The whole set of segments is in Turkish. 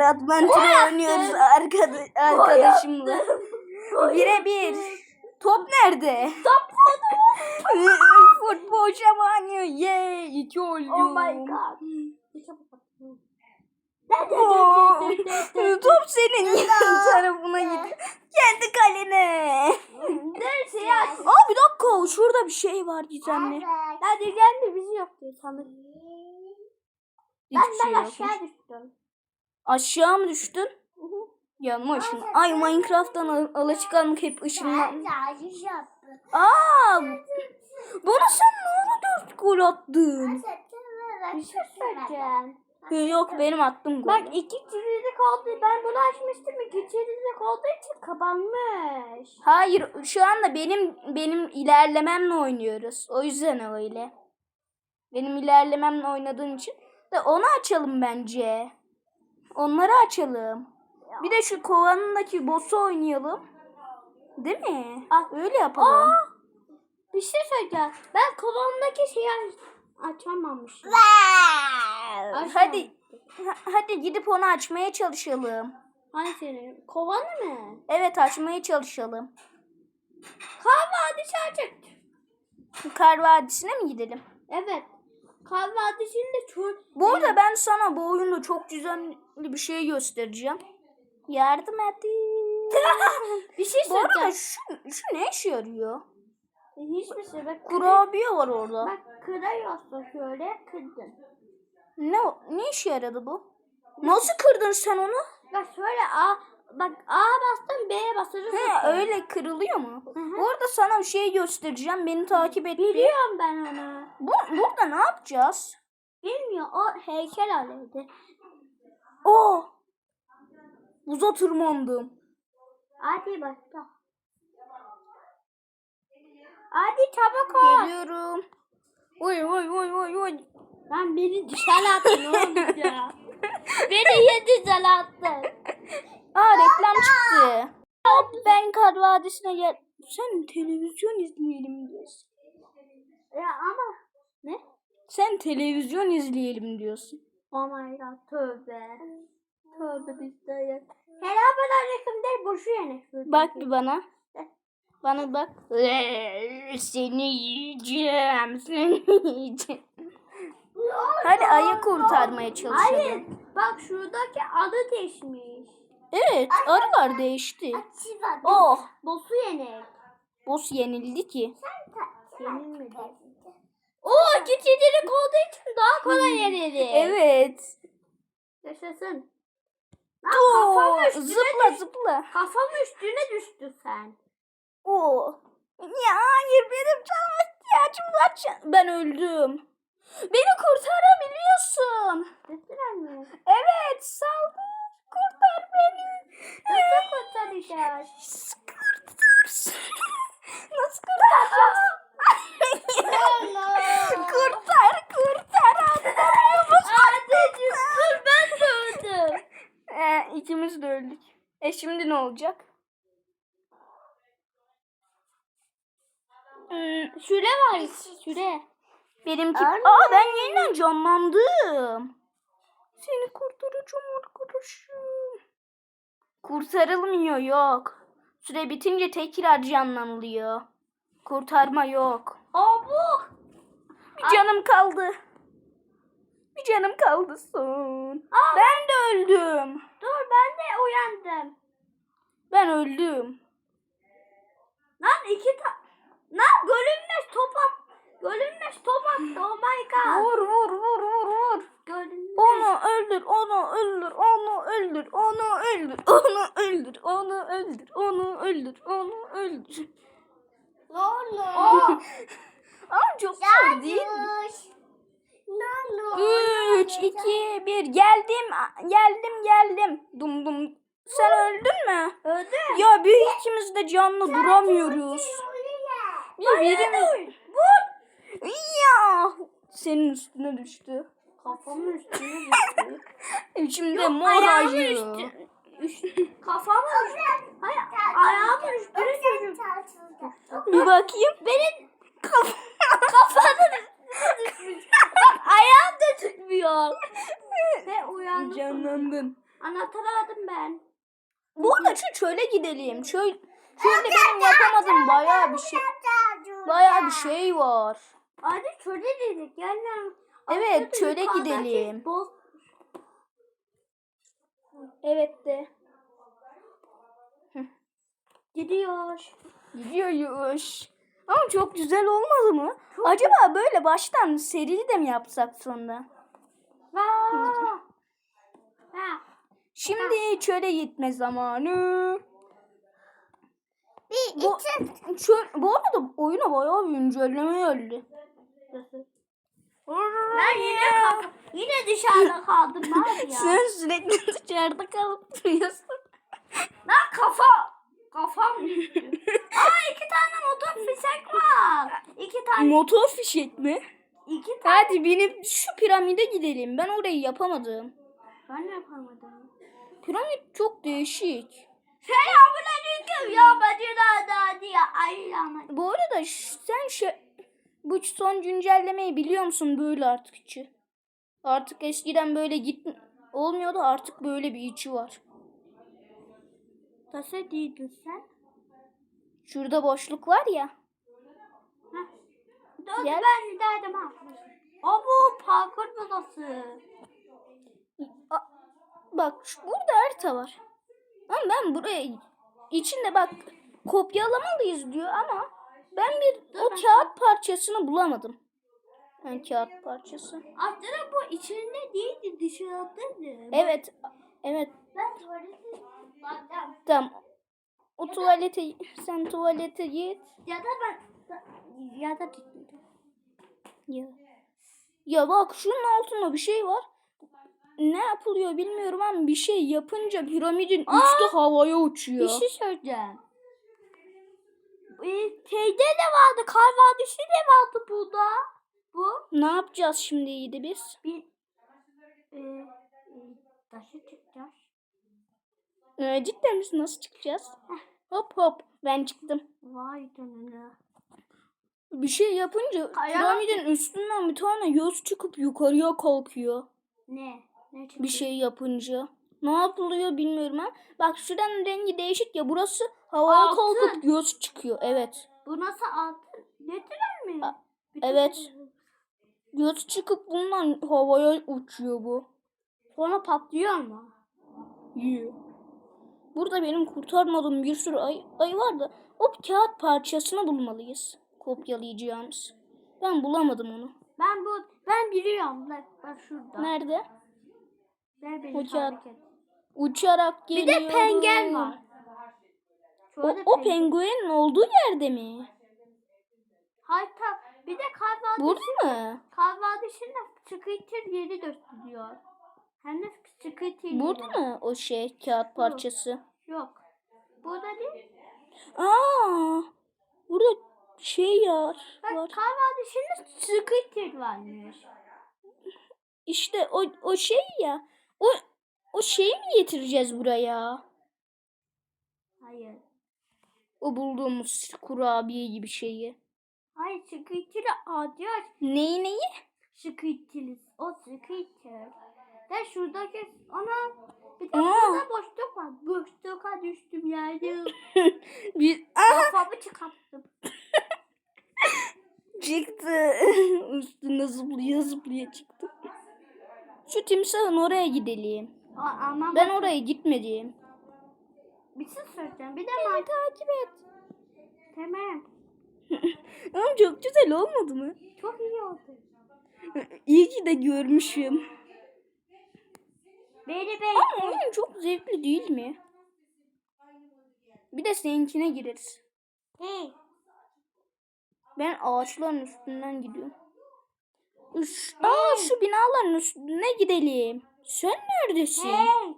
Adventure oynuyoruz arkadaş, arkadaşımla. Bire bir. Top nerede? Top Futbol zamanı. Yay. iki oldu. Oh my god. Top senin tarafına gidiyor. Kendi kalene. Neresi ya? Aa bir dakika şurada bir şey var gizemli. Hadi gelme bizi yok diye sanırım. Ben, şey ben yokmuş. aşağı düştüm. Aşağı mı düştün? Yanma ışın. Ay Minecraft'tan al- alışkanlık hep ışınlan. Aa! Bana sen ne ara dört gol attın? Bir şey söyleyeceğim. Yok benim attım gol. Bak iki çizgilik oldu. Ben bunu açmıştım. İki çizgilik olduğu için kapanmış. Hayır şu anda benim benim ilerlememle oynuyoruz. O yüzden öyle. Benim ilerlememle oynadığın için de onu açalım bence. Onları açalım. Bir de şu kovanındaki boss'u oynayalım. Değil mi? Ah. Öyle yapalım. Bir şey söyleyeceğim. Ben kolondaki şeyi aç açamamışım. Aç- Hadi ha- hadi gidip onu açmaya çalışalım. Senin? Kovanı mı? Evet açmaya çalışalım. Kahve dışarı Kar Vadisi'ne mi gidelim? Evet. Kahve dışında çok... Bu arada ben sana bu oyunda çok güzel bir şey göstereceğim. Yardım edin. Bir şey bu arada söyleyeceğim. şu, şu ne işe yarıyor? Hiçbir şey. Bak, Kurabiye var orada. Bak kırıyorsun şöyle kırdın. Ne ne işe yaradı bu? Nasıl kırdın sen onu? Bak şöyle A, bak A bastın B'ye basıyorsun. He öyle kırılıyor mu? hı. Bu arada sana bir şey göstereceğim. Beni takip et. Biliyorum ben onu. Bu, burada ne yapacağız? Bilmiyor o heykel alevdi. Oh! Buza tırmandım. Hadi başla. Hadi çabuk ol. Geliyorum. Oy oy oy oy oy. Lan beni dışarı attın oğlum ya. beni yedi dışarı attın. Aa reklam çıktı. Ben Kar Vadisi'ne gel. Sen televizyon izleyelim diyorsun. Ya ama ne? Sen televizyon izleyelim diyorsun. Oh my god tövbe. Tövbe bizde Selamun aleyküm der boşu yani. Bak bir bana. Bana bak. Eee, Seni yiyeceğim. Seni yiyeceğim. Hadi ayı kurtarmaya çalışalım. Hayır. Bak şuradaki adı değişmiş. Evet arılar değişti. Oh Bosu yenek. boss yenildi ki. Yenilmedi. Oo keçileri olduğu için daha kolay yenildi. Evet. Yaşasın. Lan kafam üstüne zıpla düş- zıpla. Kafam üstüne düştü sen. Oo. Ya hayır benim canıma ihtiyacım var. Ben öldüm. Beni kurtarabiliyorsun. Lütfen mi? Evet saldır. Kurtar beni. Nasıl kurtaracağız? Kurtar. Nasıl kurtaracağız? kurtar kurtar anlamıyor musun? Anneciğim dur ben de öldüm. Ee, ikimiz de öldük. E şimdi ne olacak? Hmm, Şure var. Şure. benimki... Anne. Aa ben yeniden canlandım. Seni kurtaracağım arkadaşım. Kurtarılmıyor yok. Süre bitince tekrar canlanılıyor. Kurtarma yok. Aa bu. Bir canım kaldı. Bir canım kaldı son. Aa. Ben de öldüm. Dur ben de uyandım. Ben öldüm. Lan iki ta... Lan görünmez top at. Görünmez top attı. Oh my god. Vur vur vur. Onu öldür, onu öldür, onu öldür, onu öldür, onu öldür, onu öldür, onu öldür, onu öldür. Aa. Ama çok zor değil mi? 3, 2, 1. Geldim, geldim, geldim. Dum dum. Sen öldün mü? Öldü. Ya bir ikimiz de canlı duramıyoruz. Bir birimiz... Vur. Ya! Senin üstüne düştü. Kafamın üstüne düştü. Şimdi mor Üst, kafamın üstüne. Hayır ayağımın üstüne düştü. Bir bakayım. Benim Kaf- kafanın. Bak ayağım da tutmuyor. Ve uyandım. Canlandın. Anahtarı aldım ben. Bu arada şu çöle gidelim. Şöyle, şöyle benim yapamadığım bayağı bir şey. Bayağı bir şey var. Hadi çöle dedik. Gel lan. Evet, çöle gidelim. Boz... Evet de. Gidiyor. Gidiyoruz. Ama çok güzel olmadı mı? Acaba böyle baştan serili de mi yapsak sonra? Ha. Şimdi çöle gitme zamanı. Bir, Bu, çöl, bu arada oyuna bayağı bir güncelleme geldi. Ben yine yine dışarıda kaldım var ya. Sen sürekli dışarıda kalıp duruyorsun. Lan kafa kafam düştü. Aa iki tane motor fişek var. İki tane Motor fişek mi? iki tane. Hadi binip şu piramide gidelim. Ben orayı yapamadım. Ben yapamadım. Piramit çok değişik. Selamünaleyküm ya bacılar da diye ayılamadım. Bu arada sen şey, bu son güncellemeyi biliyor musun böyle artık içi? Artık eskiden böyle git olmuyordu artık böyle bir içi var. Nasıl değildin sen? Şurada boşluk var ya. Heh. Gel. ben giderdim ha. O bu parkur burası. A- Bak burada harita var. Ama ben buraya içinde bak kopyalamalıyız diyor ama ben bir o kağıt parçasını bulamadım. Ben kağıt parçası. Aslında bu içinde değildi dışarıdaydı. Evet. Evet. Ben tuvalete. Tamam. O tuvalete sen tuvalete git. Ya da ben ya da. Ya. Ya bak şunun altında bir şey var. Ne yapılıyor bilmiyorum ama bir şey yapınca piramidin üstü havaya uçuyor. Bir şey söyleyeceğim. Ee, şeyde de vardı, kar vadisi de vardı burada. Bu Ne yapacağız şimdi iyiydi biz? bir e, e, taşı çıkacağız. Ee, cidden biz nasıl çıkacağız? Hop hop ben çıktım. Vay canına. Bir şey yapınca Kaya- piramidin üstünden bir tane göz çıkıp yukarıya kalkıyor. Ne? Ne? Bir şey yapınca. Ne yapılıyor bilmiyorum ha. Bak şuranın rengi değişik ya. Burası havaya Altın. kalkıp göz çıkıyor. Evet. Bu nasıl altın? Getirir mi? A- Bütün- evet. Göz çıkıp bundan havaya uçuyor bu. Sonra patlıyor mu? Yiyor. Burada benim kurtarmadığım bir sürü ay, ayı var da o kağıt parçasını bulmalıyız. Kopyalayacağımız. Ben bulamadım onu. Ben bu ben biliyorum. Bak bak şurada. Nerede? Ver beni et. Uçarak Bir geliyorum. de pengen var. O, o penguenin olduğu yerde mi? Hayır ta- bir de vadisi, Burada mı? kar vadisinde sıkıntı yeri gösteriyor. Hem de yeri. Burada mı o şey kağıt parçası? Yok. Burada değil. Aa! Burada şey yer Bak var. kar vadisinde sıkıntı varmış. İşte o o şey ya. O o şeyi mi getireceğiz buraya? Hayır. O bulduğumuz kurabiye gibi şeyi. Hayır sıkıntılı acıyor. Neyi neyi? Sıkıntılı. O sıkıntı. De şuradaki ona bir de Aa. burada boşluk var. Boşluğa düştüm yerde. Bir Aha Kafamı çıkarttım. çıktı. Üstüne zıplaya zıplaya çıktı. Şu timsahın oraya gidelim. Aa, ama Ben oraya gitmedim. Bir şey söyleyeceğim. Bir de Beni takip et. Tamam. Ama çok güzel olmadı mı? Çok iyi oldu. İyi ki de görmüşüm. Beni Ama bekle. oyun çok zevkli değil mi? Bir de seninkine gireriz. Hey. Ben ağaçların üstünden gidiyorum. Üş, aa şu binaların üstüne gidelim. Sen neredesin? Hey.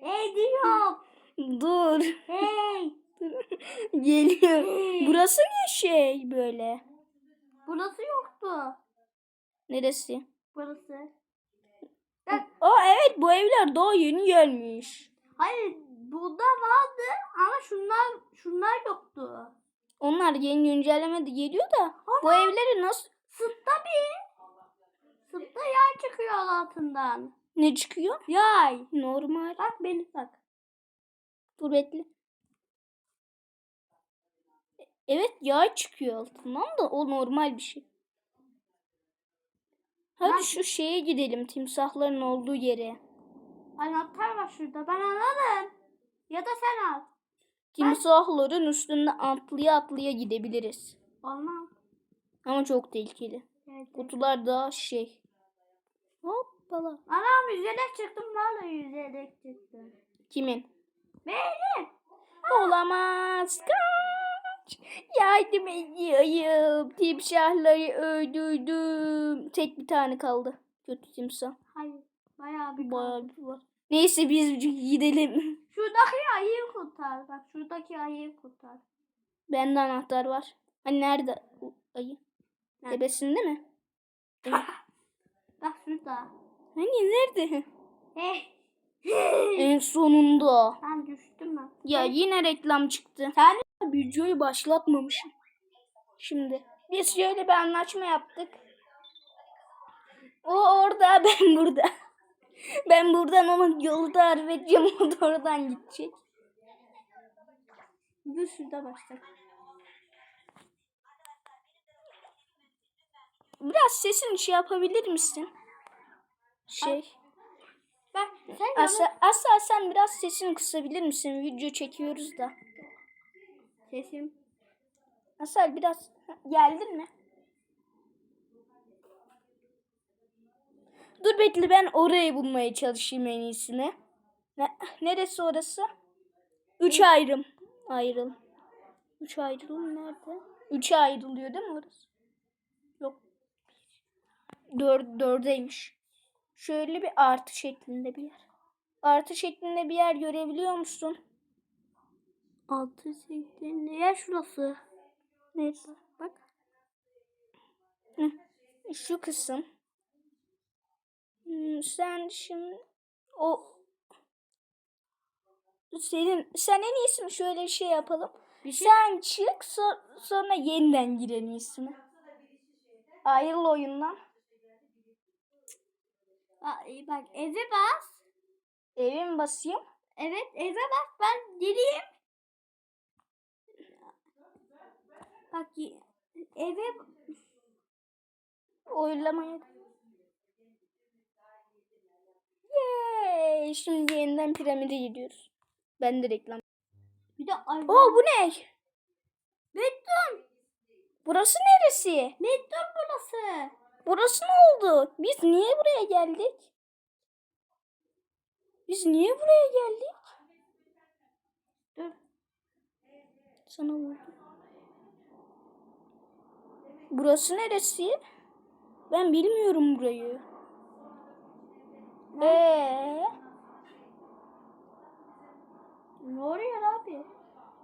Hey diyorum. Dur. Hey. Geliyor. Burası ne şey böyle? Burası yoktu. Neresi? Burası. Aa evet bu evler daha yeni gelmiş. Hayır burada vardı ama şunlar şunlar yoktu. Onlar yeni güncellemede geliyor da bu evleri nasıl Sıtta bir. Sıtta yer çıkıyor altından. Ne çıkıyor? Yay. Normal. Bak beni bak. Dur bekle. Evet yağ çıkıyor altından da o normal bir şey. Hadi Ben- şu şeye gidelim timsahların olduğu yere. Anahtar var şurada. Ben anladım. Ya da sen al. Timsahların üstünde atlaya atlaya gidebiliriz. Olmaz. Ama çok tehlikeli. Evet. Kutular daha şey. Hoppala. Anam yüzerek çıktım. Vallahi yüzerek çıktım. Kimin? Benim. Olamaz. Kaç. Yardım ediyorum. Timsahları öldürdüm. Tek bir tane kaldı. Kötü timsah. Hayır. Bayağı bir Bayağı kaldı. bir var. Neyse biz gidelim. Şuradaki ayıyı kurtar. Bak şuradaki ayıyı kurtar. Bende anahtar var. Hani nerede o ayı? Nerede? Tepesinde mi? Bak şurada. Hani nerede? Hey. En sonunda. Ben düştüm mü? Ya yine reklam çıktı. Sen Videoyu başlatmamışım. Şimdi biz şöyle bir anlaşma yaptık. O orada ben burada. Ben buradan onun yolu tarif edeceğim. O da oradan gidecek. Dur şurada başla. Biraz sesini şey yapabilir misin? Şey. Bak sen. Asa, Asa sen biraz sesini kısabilir misin? Video çekiyoruz da. Sesim. Asal biraz geldin mi? Dur bekle ben orayı bulmaya çalışayım en iyisini. Ne, neresi orası? Üç ayrım. Ayrıl. Üç ayrılım nerede? Üçe ayrılıyor değil mi orası? Yok. Dör, dördeymiş. Şöyle bir artı şeklinde bir yer. Artı şeklinde bir yer görebiliyor musun? Altı sektin. Yer şurası. Neresi? Bak. Hı, Şu kısım. Hmm, Sen şimdi o senin sen en iyisi mi şöyle bir şey yapalım. Sen çık so- sonra yeniden gir en iyisi mi? Ayrıl oyundan. Aa, iyi bak eve bas. Eve mi basayım? Evet eve bas. Ben geleyim. Bak eve Oylamaya. Yay! Şimdi yeniden piramide gidiyoruz. Ben de reklam. bir de. Oo bu ne? Mettun. Burası neresi? Mettun burası. Burası ne oldu? Biz niye buraya geldik? Biz niye buraya geldik? Dur. Sana vurdum. Burası neresi? Ben bilmiyorum burayı. Ee, Ne oluyor abi?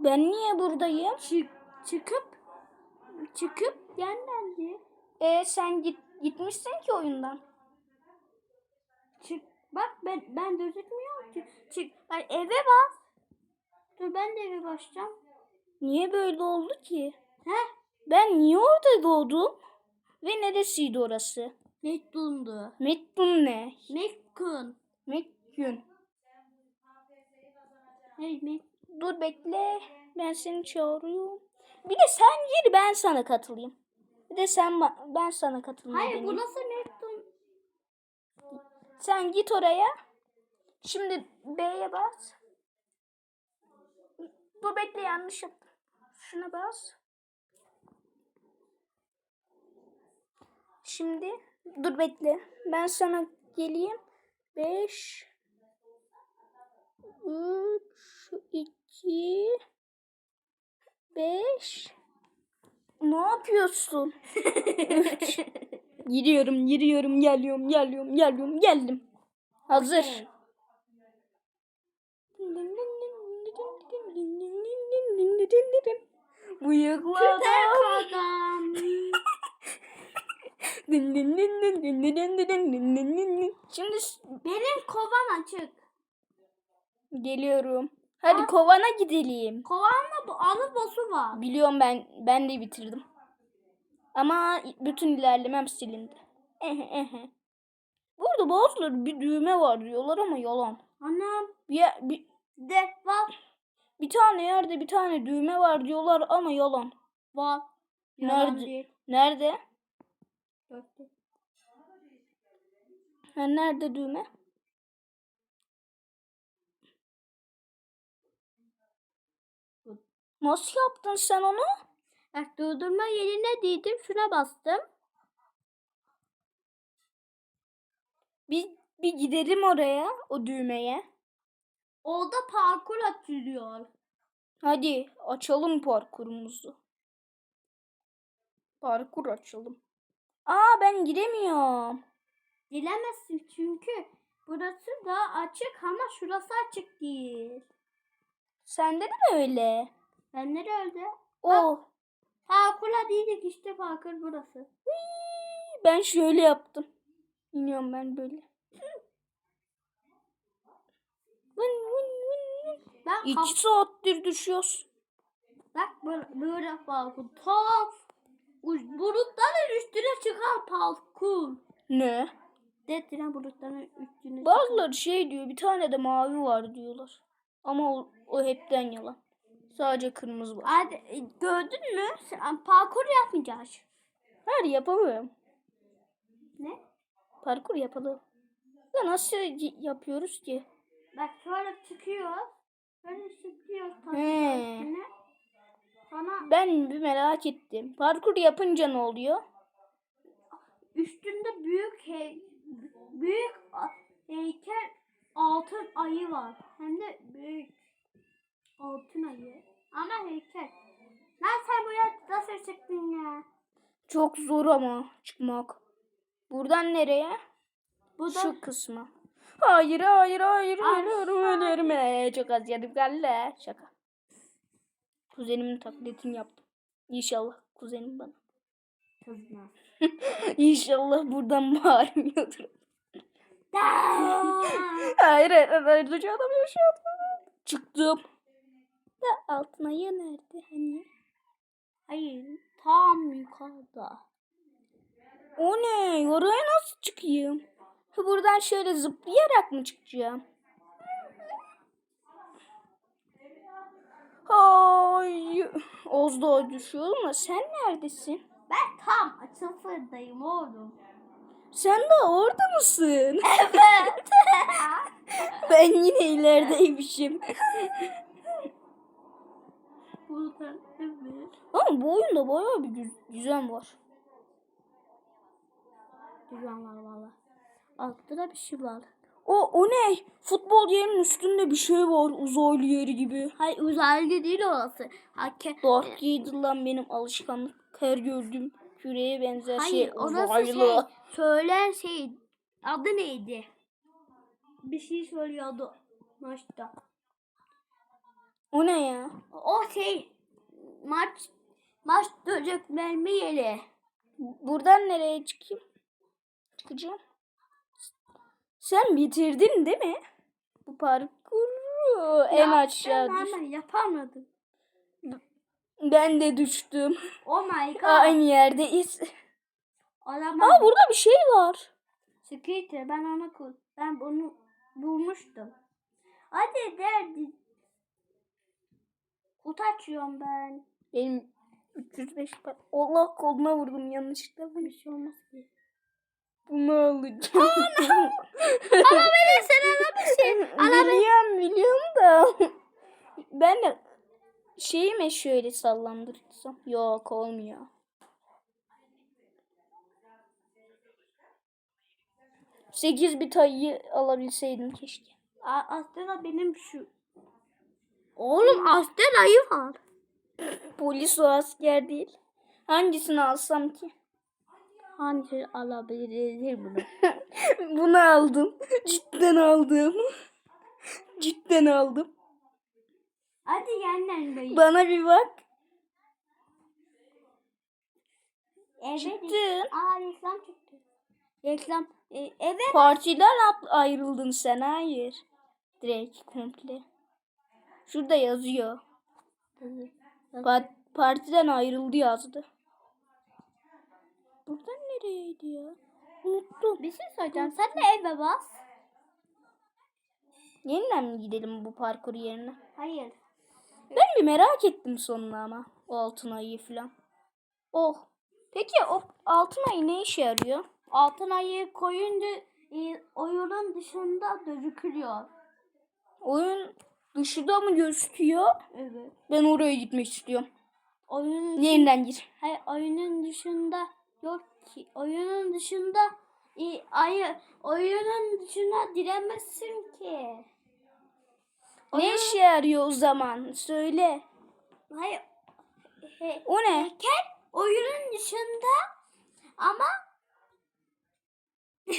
ben niye buradayım? Çık, çıkıp çıkıp yenlendi. Ee, sen git gitmişsin ki oyundan. Çık. Bak ben ben gözükmüyor ki. Çık. Ay eve bas. Dur ben de eve basacağım. Niye böyle oldu ki? Heh. Ben niye orada doğdum? Ve neresiydi orası? Mettun'du. Mettun ne? Mekkun. Mekkün. Hey Met. Dur bekle. Ben seni çağırıyorum. Bir de sen gir ben sana katılayım. Bir de sen ben sana katılayım. Hayır deneyeyim. burası Mekkun. Sen git oraya. Şimdi B'ye bas. Dur bekle yanlış yaptım. Şuna bas. Şimdi dur bekle. Ben sana geleyim. 5 3 2 5 Ne yapıyorsun? Giriyorum, giriyorum, geliyorum, geliyorum, geliyorum, geldim. Hazır. Bıyıklı adam. Şimdi Benim kovan açık. geliyorum. Hadi Aa. kovana gidelim. Kovanla anı bosu var. Biliyorum ben ben de bitirdim. Ama bütün ilerlemem silindi. Burada bazıları bir düğme var diyorlar ama yalan. Anam. Bir, yer- bir, De var. bir tane yerde bir tane düğme var diyorlar ama yalan. Var. Nerede? Değil. Nerede? Ha, nerede düğme? Nasıl yaptın sen onu? Bak durdurma yerine değdim. Şuna bastım. Bir, bir gidelim oraya, o düğmeye. Orada parkur açılıyor. Hadi açalım parkurumuzu. Parkur açalım. Aa ben giremiyorum. Dilemezsin çünkü burası da açık ama şurası açık değil. Sende de mi öyle? Ben nereye öyle? Oh. Parkurla değildik işte parkur burası. Ben şöyle yaptım. İniyorum ben böyle. Vın vın vın vın. Ben İki saattir düşüyoruz. Bak böyle, böyle parkur. Tam uç- bulutların üstüne çıkan parkur. Ne? Dediler bulutların üstüne çıkan. Bazıları şey diyor bir tane de mavi var diyorlar. Ama o, o hepten yalan. Sadece kırmızı var. Hadi e, gördün mü? Sen parkur yapmayacağız. Hayır yapamıyorum. Ne? Parkur yapalım. Da nasıl yapıyoruz ki? Bak şöyle çıkıyor. Böyle çıkıyor He. üstüne. Sonra Ben bir merak ettim. Parkur yapınca ne oluyor? üstünde büyük hey, büyük heykel altın ayı var. Hem de büyük altın ayı. Ama heykel. Lan sen buraya nasıl çıktın ya? Çok zor ama çıkmak. Buradan nereye? Bu da Şu kısma. Hayır hayır hayır Ay, ölürüm ölürüm. Ee, Çok az yedim galle. Şaka. Kuzenimin taklitini yaptım. İnşallah kuzenim bana. kızma. İnşallah buradan bağırmıyordur. Hayır hayır hayır. hayır. Ducu adam yaşıyor. Çıktım. Da altın ayı nerede? Hani? Hayır, tam yukarıda. O ne? Oraya nasıl çıkayım? Buradan şöyle zıplayarak mı çıkacağım? Hay. Az daha düşüyorum ama sen neredesin? Ben tam sıfırdayım oğlum. Sen de orada mısın? Evet. ben yine ilerideymişim. Buradan evet. Ama bu oyunda bayağı bir düzen var. Güzel var valla. Altta da bir şey var. O, o ne? Futbol yerinin üstünde bir şey var. Uzaylı yeri gibi. Hayır uzaylı değil orası. Hake Dark Vader lan benim alışkanlık. Her gördüğüm küreye benzer Hayır şey uzaylı. şey. Söylen şey. Adı neydi? Bir şey söylüyordu maçta. O ne ya? O şey maç maç döceklenme yeri. Buradan nereye çıkayım? Çıkacağım. Sen bitirdin değil mi? Bu parkuru en aşağı Ben düş. yapamadım. Ben de düştüm. Oh my god. Aynı yerdeyiz. Olamaz. Aa burada bir şey var. Skater ben onu. Ben bunu bulmuştum. Hadi derdi. Kutu açıyorum ben. Benim 305 par- Allah koluna vurdum yanlışlıkla. Bir şey olmaz ki. Bunu alacağım. Alabilirsin alabilirsin. biliyorum biliyorum da. ben de şeyi mi şöyle sallandırsam? Yok olmuyor. Sekiz bit ayı alabilseydim keşke. A- Aslında benim şu. Oğlum aslen ayı var. Polis o asker değil. Hangisini alsam ki? Hangi alabilir bunu? Bunu aldım. Cidden aldım. Cidden aldım. Hadi yeniden dayı. Bana bir bak. Evet. Çıktın. Aa reklam çıktı. Reklam. E, evet. Partiden at- ayrıldın sen. Hayır. Direkt komple. Şurada yazıyor. Pa- partiden ayrıldı yazdı. Buradan nereyeydi ya? Unuttum. Bir şey söyleyeceğim. Sen de eve bas. Yeniden mi gidelim bu parkur yerine? Hayır. Ben bir merak ettim sonuna ama. O altın ayı falan. Oh. Peki o altın ayı ne işe yarıyor? Altın ayı koyunca e, oyunun dışında gözüküyor. Oyun dışında mı gözüküyor? Evet. Ben oraya gitmek istiyorum. Oyunun Yeniden gir. Hayır oyunun dışında yok ki. Oyunun dışında e, ayı oyunun dışına giremezsin ki. Ne Oyun- işe yarıyor o zaman? Söyle. Hayır. He, O ne? heykel oyunun dışında ama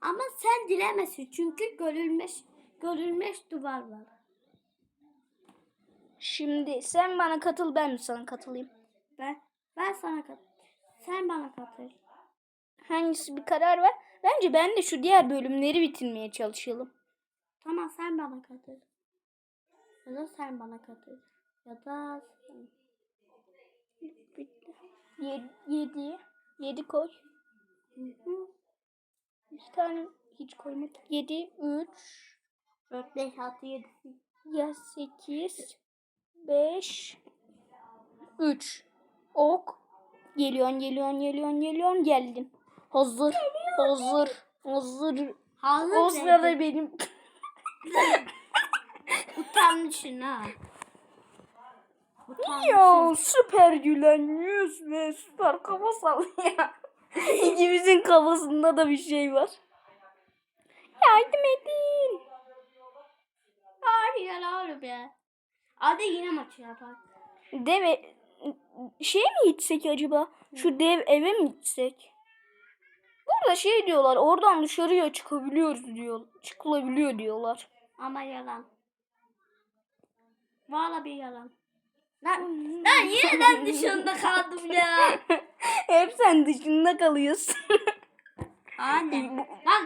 ama sen giremezsin çünkü görülmüş görülmüş duvar var. Şimdi sen bana katıl ben mi sana katılayım? Ben ben sana kat. Sen bana katıl. Hangisi bir karar ver. Bence ben de şu diğer bölümleri bitirmeye çalışalım. Tamam sen bana katıl. Ya da sen bana katıl. Ya da sen. Yedi. Yedi, yedi koy. Hı hı. Bir tane hiç koymadık. Yedi, üç, 4, 5, 6, 7. ya sekiz, beş, üç. Ok. Geliyorsun, geliyorsun, geliyorsun, geliyorsun. Geldim. Hazır. Hazır. Hazır. Hazır O sırada benim Utanmışsın ha. Ya süper gülen yüz ve süper kafa sallıyor. İkimizin kafasında da bir şey var. Yardım edin. Hayır oğlum ya. Hadi yine maçı yapar. Deve şey mi gitsek acaba? Şu dev eve mi gitsek? Burada şey diyorlar. Oradan dışarıya çıkabiliyoruz diyor. Çıkılabiliyor diyorlar. Ama yalan. Valla bir yalan. Ben, ben yeniden dışında kaldım ya. Hep sen dışında kalıyorsun. Anne. Bak